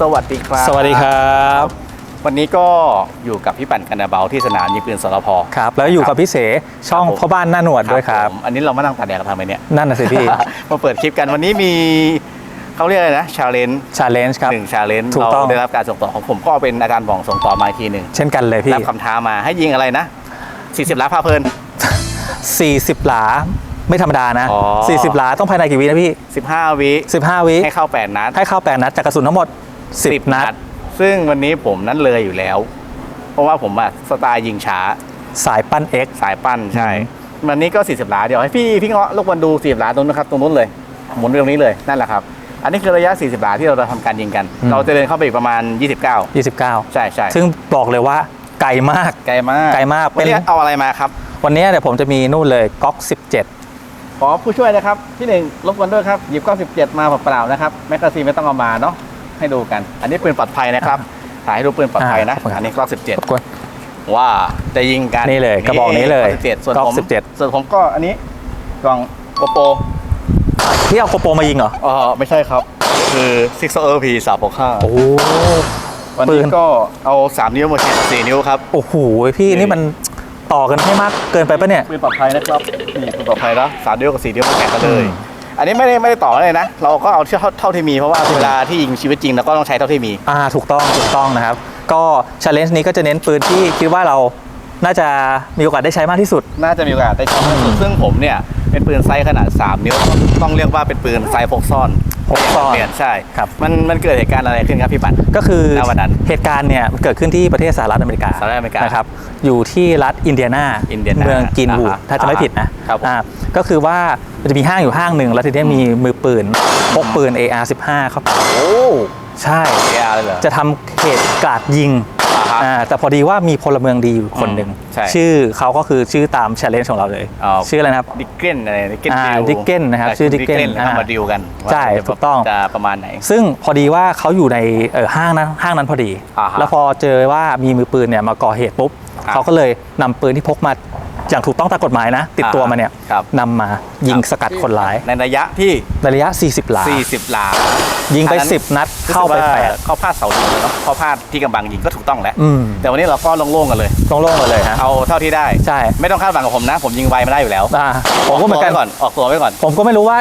สวัสดีครับสวัสดีครับ วันนี้ก็อยู่กับพี่ปั่นกันนาเบาที่สนามยิงปืนสรพครับ แล้วอยู่กับพี่เสช่องครับผมพ่อบ้านหน้าหนวดด้วยครับผมอันนี้เรามานั่งตากแดดกันทำไมเนี่ย นั่นน่ะสิพี่ มาเปิดคลิปกันวันนี้มีเขาเรียกอะไรนะชาเลนจ์ชาเลนจ์ครับ หนึ่งชาเลนจ์ถูกเราต้อง ได้รับการส่งต่อของผมก็เป็นอาจารย์บองส่งต่อมาอีกทีหนึ่งเช่นกันเลยพี่ รับคำท้ามาให้ยิงอะไรนะ 40ล้าพาเพลิน 40 หลาไม่ธรรมดานะ อ๋อ 40 หลาต้องภายในกี่วินะพี่ 15 วิ15 วิให้เข้า 8 นัดให้เข้า8นัดจากกระสุนทั้งหมด 10 นัด ซึ่งวันนี้ผมนั้นเลยอยู่แล้ว เพราะว่าผมอะสไตล์ยิงช้า สายปั้น X สายปั้นใช่อืมวันนี้ก็ 40หลาเดี๋ยวให้พี่พี่เงาะรบกวนดู 40หลาตรงนู้นนะครับตรงนู้นเลยหมุนไปตรงนี้เลยนั่นแหละครับ อันนี้คือระยะ 40หลาที่เราจะทำการยิงกันเราจะเดินเข้าไปอีกประมาณ 29 29 ใช่ใช่ซึ่งบอกเลยว่าไกลมาก ไกลมากไกลมากวันนี้เป็นเอาอะไรมาครับ วันนี้เดี๋ยวผมจะมีนู่นเลยก๊อกขอผู้ช่วยนะครับ ที่หนึ่งรบกวนด้วยครับหยิบกล้อง17 มาเปล่าๆนะครับแมกกาซีนไม่ต้องเอามาเนาะ ให้ดูกัน อันนี้ปืนปลอดภัยนะครับ ถ่ายให้ดูปืนปลอดภัยนะอ่าอันนี้กล้อง17รบกวน17 ว่าจะยิงกันนี่เลยกระบอกนี้เลยกอง17ส่วนกล้ผองม17ส่วนผมก็อันนี้กล่องโกโปรพี่เอาโกโปรมายิงเหรออ๋อไม่ใช่ครับ คือ6 o p 365โอ้โหวันปืนี้นก็เอา3นิ้วมาแทน4นิ้วครับ โอ้โหพี่นี่มันต่อกันให้มากเกินไปปะเนี่ยปืนปลอดภัยนะครับนี่ปืนปลอดภัยแล้ว3นิ้วกับ4นิ้วมาแข่งกันเลย อืมอันนี้ไม่ได้ไม่ได้ต่อเลยนะ เราก็เอาเท่าเท่าที่มีเพราะว่าเวลาที่ยิงชีวิตจริงเราก็ต้องใช้เท่าที่มี อ่าถูกต้องถูกต้องนะครับ ก็ช l เลนจ์นี้ก็จะเน้นปืนที่คิดว่าเราน่าจะมีโอกาสได้ใช้มากที่สุด น่าจะมีโอกาสได้ใช้มากที่สุดซึ่งผมเนี่ย เป็นปืนไซส์ขนาด 3 นิ้วต้องเรียกว่าเป็นปืนไซส์พกซ่อนพกซ่อนเปลี่ยนใช่ครับมันมันเกิดเหตุการณ์อะไรขึ้นครับพี่ปันก็คือณวันนั้นเหตุการณ์เนี่ยมันเกิดขึ้นที่ประเทศสหรัฐอเมริกาสหรัฐอเมริกานนะครับอยู่ที่รัฐอินเดียนาอินเดียนาเมืองกินวูดอ่าฮะถ้าจะไม่ผิดนะครับผมอ่าก็คือว่ามันจะมีห้างอยู่ห้างหนึ่งแล้วทีนี้มีมือปืนพกปืน AR-15 เข้าไปโอ้ใช่เออาร์เลยเหรอจะทำเหตุกราดยิง อ่าฮะอ่าแต่พอดีว่ามีพลเมืองดีอยู่คนหนึ่งอืมใช่ชื่อเขาก็คือชื่อตาม challenge ของเราเลย อ๋อ ชื่ออะไรนะครับ ดิกเกนอะไรดิกเกนอ่าดิว Dicken นะครับชื่อ Dicken แล้วอ่ามาดิวกันว่าใช่จะถูกต้อง จะประมาณไหน ซึ่งพอดีว่าเขาอยู่ในเอ่อห้างนั้นห้างนั้นพอดี อ่าฮะแล้วพอเจอว่ามีมือปืนเนี่ยมาก่อเหตุปุ๊บครับเขาก็เลยนำปืนที่พกมา อย่างถูกต้องตามกฎหมายนะ ติดตัวมาเนี่ยครับ นำมายิงสกัดคนร้ายในระยะที่ ในระยะ 40 หลา 40 หลา ยิงไป อันนั้น 10 นัดเข้าไปรู้สึกว่แปด เข้าพลาดเสายิงเนาะเข้าพลาดที่กำบังยิงก็ถูกต้องแล้ว อืม แต่วันนี้เราก็โล่งๆกันเลย ต้องโล่งมาเลยฮะ เอาเท่าที่ได้ ใช่ ไม่ต้องคาดหวังกับผมนะ ผมยิงไวมาได้อยู่แล้วอ่าผมก็เหมือนกันกตัวไว้ก่อน ออกตัวไว้ก่อน ผมก็ไม่รู้ว่า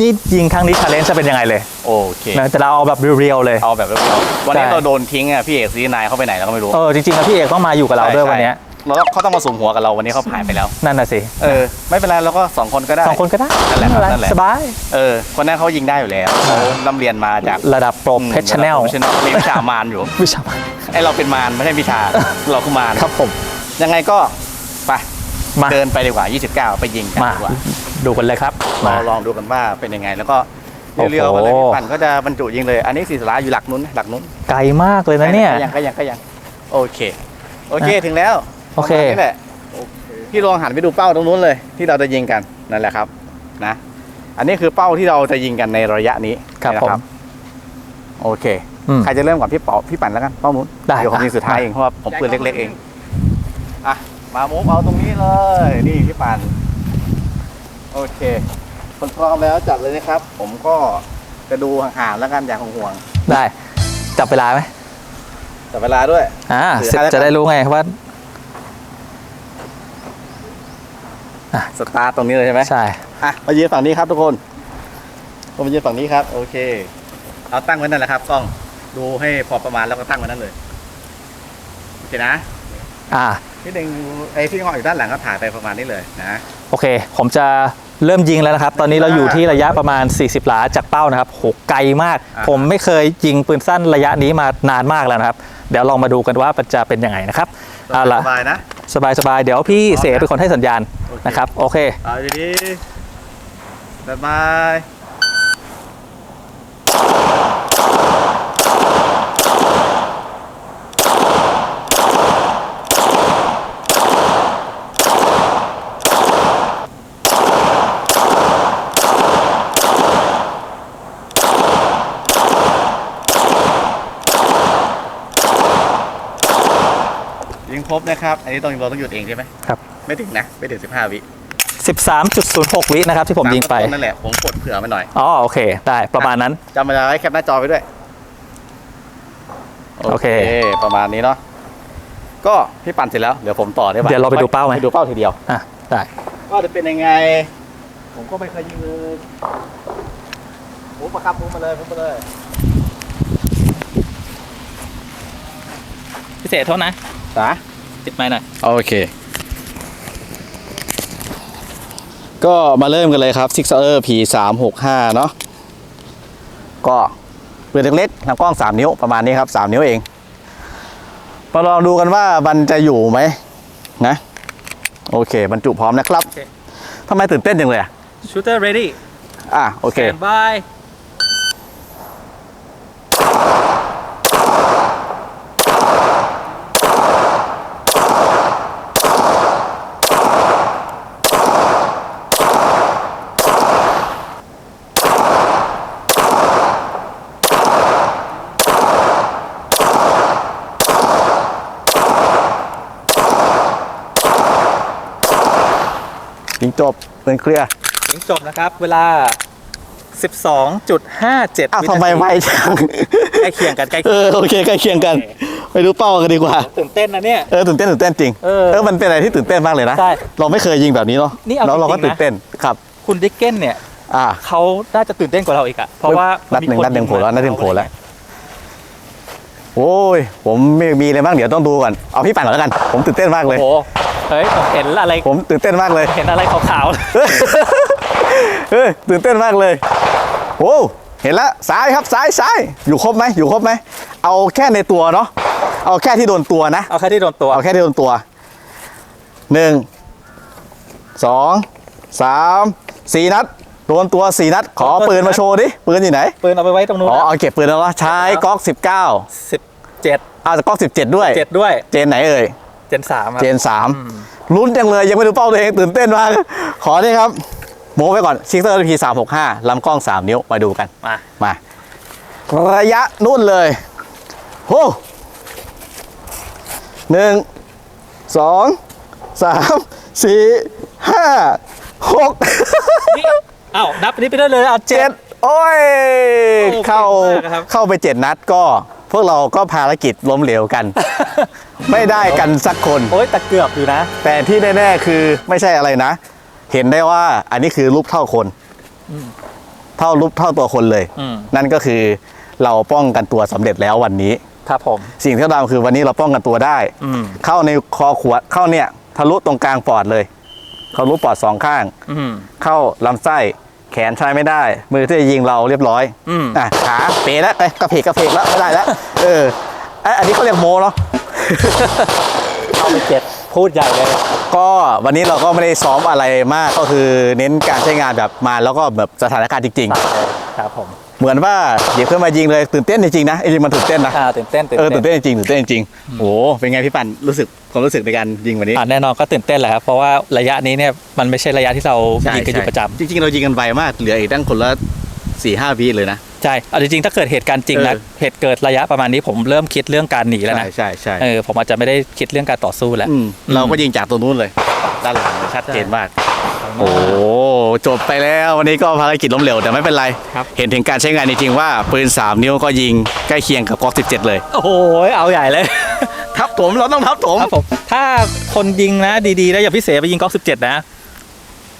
นี่ยิงครั้งนี้ challenge จะเป็นยังไงเลยโอเค นะแต่เราเอาแบบเรียวๆเลย เอาแบบเรียวๆวันนี้ใช่ เราโดนทิ้งอะพี่เอกซีนายเข้าไปไหนเราก็ไม่รู้ เออจริงๆแล้วพี่เอกต้องมาอยู่กับเราด้วยวันเนี้ย เราต้องเขาต้องมาสูมหัวกับเราวันนี้เขาหายไปแล้ว นั่นน่ะสิ เออ ไม่เป็นไรเราก็สองคนก็ได้สองคนก็ได้นั่นแหละไม่เป็นไรนั่นแหละสบาย เออ คนนั้นเขายิงได้อยู่แล้วเขาร่ำเรียนมาจากระดับโปรเฟชชั่นแนลชแนลมีวิชามารอยู่ วิชามันไอเราเป็นมารไม่ใช่วิชา เราคือมารครับผม ยังไงก็ไปมาเดินไปดีกว่า 29 ไปยิงกันมาดีกว่า ดูกันเลยครับลมาองลองดูกันว่าเป็นยังไงแล้วก็โอ้โหเรียวๆกันเลยพี่ปั่นก็จะบรรจุยิงเลย อันนี้สีสลาอยู่หลักนู้นหลักนู้น ไกลมากเลยนะเนี่ย ก็ยังก็ยังก็ยัง โอเค โอเคถึงแล้ว โอเคประมาณนี้แหละพี่ลองหันไปดูเป้าตรงนู้นเลย ที่เราจะยิงกันนั่นแหละครับนะ อันนี้คือเป้าที่เราจะยิงกันในระยะนี้ครับนะผมโอเคอืมใครจะเริ่มก่อนพี่เป๋าพี่ปั่นแล้วกันเป้านู้นได้เดี๋ยวผมอะยิงสุดท้ายเองเพราะว่าผมปืนเล็ก ๆ เองอะมามุกเอาตรงนี้เลยนี่พี่ปั่นโอเคคนพร้อมแล้วจัดเลยนะครับ ผมก็จะดูห่างๆแล้วกันอย่างห่วงได้ จับเวลาไหมๆแต่เวลาด้วย อ่าหรือให้แล้วกันจะได้รู้ไงว่า สตาร์ทตรงนี้เลยใช่ไหมใช่ อะมายืนฝั่งนี้ครับทุกคนผมมายืนฝั่งนี้ครับ โอเค เอาตั้งไว้นั่นแหละครับกล้องดูให้พอประมาณแล้วก็ตั้งไว้นั่นเลยโอเคนะอ่า พี่หนึ่งไอ้ที่งออยู่ด้านหลังก็ถ่ายไปประมาณนี้เลยนะ โอเค ผมจะเริ่มยิงแล้วนะครับ ตอนนี้เราอยู่ที่ระยะประมาณ 40 หลาจากเป้านะครับโหไกลมาก อ่า ผมไม่เคยยิงปืนสั้นระยะนี้มานานมากแล้วนะครับ เดี๋ยวลองมาดูกันว่ามันจะเป็นยังไงนะครับเอาละสบายๆนะ สบายสบายๆเดี๋ยวพี่พร้อมเสนะเป็นคนให้สัญญาณโอเคนะครับ โอเค เอาดีๆสบายยิง ครบนะครับ อันนี้ต้องเราต้องหยุดเองใช่ไหมครับ ไม่ถึงนะ ไม่ถึง 15 วิ13.06 วินะครับที่ผมยิงไป ตาต้นนั่นแหละ ผมกดเผื่อมาหน่อยอ๋อโอเค ได้ประมาณนั้น จำเวลาไว้แคปหน้าจอไปด้วย โอเค ประมาณนี้เนาะ ก็พี่ปั่นเสร็จแล้ว เดี๋ยวผมต่อได้ปะเดี๋ยวเราไปดูเป้าไหมไปดูเป้าทีเดียว อะ ได้ ก็จะเป็นยังไง ผมก็ไม่เคยยิงเลยโอ้ประคับมุ้มาเลยมุ้มาเลย พิเศษโทษนะนะ ติดไม้หน่อยโอเค ก็มาเริ่มกันเลยครับ Six Hour P 3 6 5เนาะก็ปืนเล็กๆลำกล้อง 3 นิ้วประมาณนี้ครับ 3 นิ้วเอง มาลองดูกันว่ามันจะอยู่ไหมนะ โอเค บรรจุพร้อมนะครับทำไมตื่นเต้นจังเลยอะ shooter ready อะโอเค stand by ยิงจบเป็นเคลียร์ถึงจบนะครับ เวลา 12.57อ้าววิทำไมนาทีไวจังใกล้เคียงกันใกล้เอเคียงอโอเคใกล้เคียงกัน ไปดูเป้ากันดีกว่า ตื่นเต้นนะเนี่ย เออตื่นเต้นตื่นเต้นจริงเออมันเป็นอะไรที่ตื่นเต้นมากเลยนะใช่เราไม่เคยยิงแบบนี้เนาะนี่เอาแล้วเราก็จริงๆนะ ตื่นเต้นครับ คุณดิกเก้นเนี่ยอ่า เขาน่าจะตื่นเต้นกว่าเราอีกอะเพราะว่านัดหนึ่งมีคนัดหนึ่งโผล่แล้วยินัดหนึ่งโผล่แล้วโอ้ยผมไม่มีอะไรบ้างเดี๋ยวต้องดูก่อนเอาพี่ปั่นก่อนแล้วกัน ผมตื่นเต้นมากเลย โอ้โห เฮ้ยผมเห็นอะไรผมตื่นเต้นมากเลย เห็นอะไรขาวเฮ้ยตื่นเต้นมากเลยโอ้เห็นแล้วซ้ายครับซ้ายซ้ายอยู่ครบไหมอยู่ครบไหมเอาแค่ในตัวเนาะเอาแค่ที่โดนตัวนะๆเอาแค่ที่โดนตัวเอาแค่ที่โดนตัวหนึ่งสองสามสี่นัดโดนตัวสี่นัด ขอปืนมาโชว์ดิปืนอยู่ไหนปืนเอาไปไว้ตรงนู้นอ๋อเอาเก็บปืนแล้ววะใช้ก๊อกสิบเก้าสิบเจ็ดเอาจากก๊อกสิบเจ็ดด้วยเจ็ดด้วย เจนไหนเอ่ย เจนสามอะเจนสามลุ้นจังเลยยังไม่ดูเป้าตัวเองตื่นเต้นมาก ขอนี่ครับโม้ไว้ก่อนซิกเตอร์พีสามหกห้าลำกล้องสามนิ้วมาดูกัน มา มาระยะนู่นเลยโอ้หนึ่งสองสามสี่ห้าหกนี่อ้าวนับอันนี้ไปได้เลยอะเจ็เจ็ดดโอ้ยโอ้เข้าเก่งมากนะครับเข้าไปเจ็ดนัดก็ พวกเราก็ภารกิจล้มเหลวกัน ไม่ได้กันสักคน โอ้ยแต่เกือบอยู่นะ แต่ที่แน่ๆคือไม่ใช่อะไรนะ เห็นได้ว่าอันนี้คือรูปเท่าคน เท่ารูปเท่าตัวคนเลย อืม นั่นก็คือเราป้องกันตัวสำเร็จแล้ววันนี้ ครับผม สิ่งที่เราทำคือวันนี้เราป้องกันตัวได้ อืม เข้าในคอขวดเข้าเนี่ยทะลุตรงกลางปอดเลยทะลุปอดสองข้าง อืม เข้าลำไส้ แขนใช้ไม่ได้ มือที่จะยิงเราเรียบร้อยอืม อะขาเป๋แล้วไปกระเพกกระเพกแล้วไม่ได้แล้วเออไอยอันนี้เขาเรียกโมเนาะเข้าไปเจ็ดพูดใหญ่เลย ก็วันนี้เราก็ไม่ได้ซ้อมอะไรมากก็คือเน้นการใช้งานแบบมาแล้วก็แบบสถานการณ์จริงครับผมๆเหมือนว่าหยิบขึ้นมายิงเลยตื่นเต้นจริงๆนะจริงๆมันตื่นเต้นนะอ่าตื่นเต้นตื่นเออเต้ตื่นนเต้นจริงๆตื่นเต้นจริงๆโอ้โหเป็นไงพี่ปันรู้สึกความรู้สึกในการยิงวันนี้อ่าแน่นอนก็ตื่นเต้นแหละครับเพราะว่าระยะนี้เนี่ยมันไม่ใช่ระยะที่เรายิงกันอยู่ประจำจริงๆเรายิงกันไวมากเหลืออีกตั้งคนละสี่ห้าวิเลยนะ ใช่เอาจริงๆ ถ้าเกิดเหตุการณ์จริงนะ เออ เหตุเกิดระยะประมาณนี้ผมเริ่มคิดเรื่องการหนีแล้วใช่นะ ใช่ใช่เออ ผมอาจจะไม่ได้คิดเรื่องการต่อสู้แล้วมเราก็ยิงจากตรงนู้นเลย ด้านหลังเลยชัดเจนมาก โอ้โหจบไปแล้ววันนี้ก็ภารกิจล้มเหลวแต่ไม่เป็นไร ครับ เห็นถึงการใช้งานจริงๆว่าปืน 3 นิ้วก็ยิงใกล้เคียงกับกอก17 เลย โอ้โห เอาใหญ่เลย ทับถมเราต้องทับถม ครับผม ถ้าคนยิงนะดีๆ แล้วอย่าพิเศษไปยิงก๊อก17นะ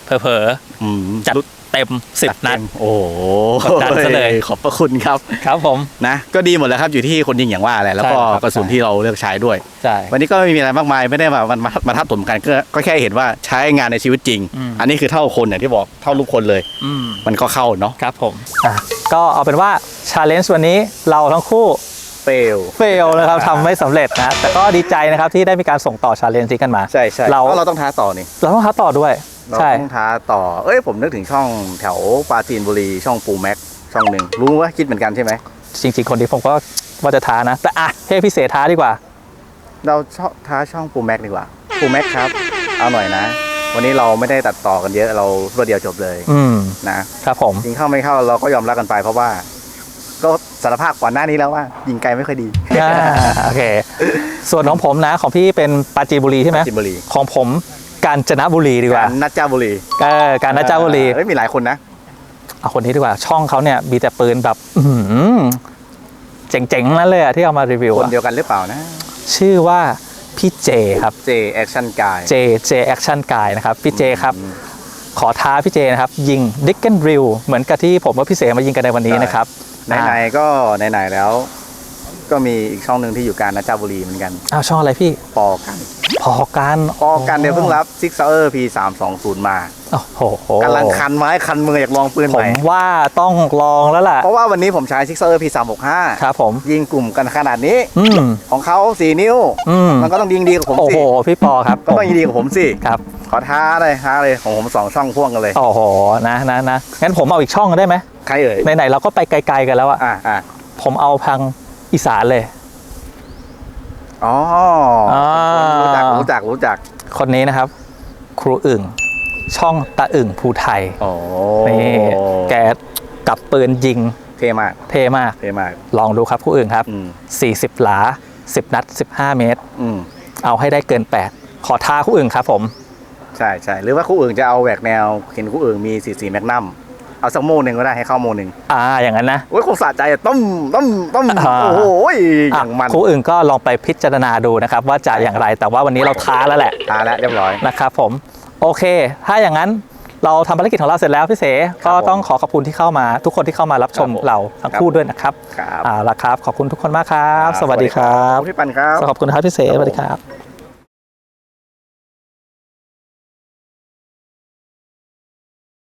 เผลออืมๆ จัด เต็ม10นัด โอ้โหกดดันซะเลย ขอบพระคุณครับ ครับผมนะก็ดีหมดแล้วครับอยู่ที่คนยิงอย่างว่าแหละแล้วก็ใช่ครับ กระสุนที่เราเลือกใช้ด้วย ใช่ วันนี้ก็ไม่มีอะไรมากมายไม่ได้มามามามาทับถมกันก็ก็แค่เห็นว่าใช้งานในชีวิตจริง อืม อันนี้คือเท่าคนอย่างที่บอกเท่าลูกคนเลย อืม มันก็เข้าเนาะครับผมอะก็เอาเป็นว่าชาเลนจ์วันนี้เราทั้งคู่เฟลเฟลนะครับทำไม่สำเร็จนะ แต่ก็ดีใจนะครับที่ได้มีการส่งต่อชาเลนจ์นี้กันมา ใช่ใช่เรา เราเราต้องท้าต่อนี่ เราต้องท้าต่อด้วย เราใช่ ต้องท้าต่อ เอ้ยผมนึกถึงช่องแถวปราจีนบุรีช่องปูแม็กช่องหนึ่งรู้ว่าคิดเหมือนกันใช่ไหม จริงๆคนนี้ผมก็ว่าจะท้านะ แต่อะให้พี่เสท้าดีกว่า เราชอบท้าช่องปูแม็กดีกว่าปูแม็กครับ เอาหน่อยนะ วันนี้เราไม่ได้ตัดต่อกันเยอะเรารวดเดียวจบเลยอืมนะ ครับผม ยิงเข้าไม่เข้าเราก็ยอมรับกันไปเพราะว่า ก็สารภาพก่อนหน้านี้แล้วว่า ยิงไกลไม่ค่อยดี อ่าโอเค ส่วนของผมนะของพี่เป็นปราจีนบุรีใช่ไหมปราจีนบุรี ของผม กาญจนบุรีดีกว่านัดเจ้าบุรีเออการนาจาบุรีเอ้ยมีหลายคนนะเอาคนนี้ดีกว่าช่องเขาเนี่ยมีแต่ปืนแบบอื้อหือเจ๋งๆนั่นเลยอะที่เอามารีวิวคนอะเดียวกันหรือเปล่านะ ชื่อว่าพี่เจครับ J Action Guy J J Action Guy นะครับพี่เจครับ ขอท้าพี่เจนะครับ ยิงดิกเกนริลเหมือนกับที่ผมกับพี่เสมายิงกันในวันนี้นะครับไหนๆก็ไหนๆแล้ว ก็มีอีกช่องหนึ่งที่อยู่การนาจาบุรีเหมือนกันอ้าวช่องอะไรพี่ปอกันพอกันปอกันเดี๋ยวเพิ่งรับ Six Hour P 3 2 0มาโอ้โหกำลังคันไม้คันมืออยากลองปืนผใหม่มว่าต้องลองแล้วล่ะ เพราะว่าวันนี้ผมใช้ Six Hour P 3 6 5ครับผมยิงกลุ่มกันขนาดนี้อืมของเขา4นิ้วอืมมันก็ต้องยิงดีกับผมโอ้สิโหพี่ปอครับก็ต้องยิงดีกับผมสิครับขอท้าเลยท้าเลยของผมสองช่องพ่วงกันเลยโอ้โหนะนะนะงั้นผมเอาอีกช่องได้ไหมใครเอ่ยไหนๆเราก็ไปไกลๆกันแล้วอะอะอะผมเอาพัง อีสานเลย อ๋ออ่ารู้จักรู้จักรู้จักคนนี้นะครับ ครูอึ่ง ช่องตาอึ่งภูไทยโอ้นี่แกกับปืนยิงเท่มากเท่มาก เท่มาก ลองดูครับครูอึ่งครับ อืม 40 หลา 10 นัด 15 เมตร อืมเอาให้ได้เกิน 8 ขอท้าครูอึ่งครับผม ใช่ใช่หรือว่าคู่อื่นจะเอาแหวกแนวเห็นคู่อื่นมีสีสีแมกนัม เอาสักโม่หนึ่งก็ได้ให้เข้าโม่หนึ่งอ่าอย่างนั้นนะโอ้ยคงสะใจอะต้มต้มต้มอ่า โอ้โหออะย่างมันครูอึ่งก็ลองไปพิจารณาดูนะครับว่าจะอย่างไรแต่ว่าวันนี้เราท้าแล้วแหละตายแล้วเรียบร้อย นะครับผมโอเค ถ้าอย่างนั้นเราทำภารกิจของเราเสร็จแล้วพี่เสครัก็บผมต้องขอขอบคุณที่เข้ามา ทุกคนที่เข้ามารับชมครับผมเราทั้งครับคู่ด้วยนะครับครับอ่าละครับขอบคุณทุกคนมากครับ สวัสดีครับขอบคุณพี่ปันครับ ขอบคุณครับพี่เสสวัสดีครับ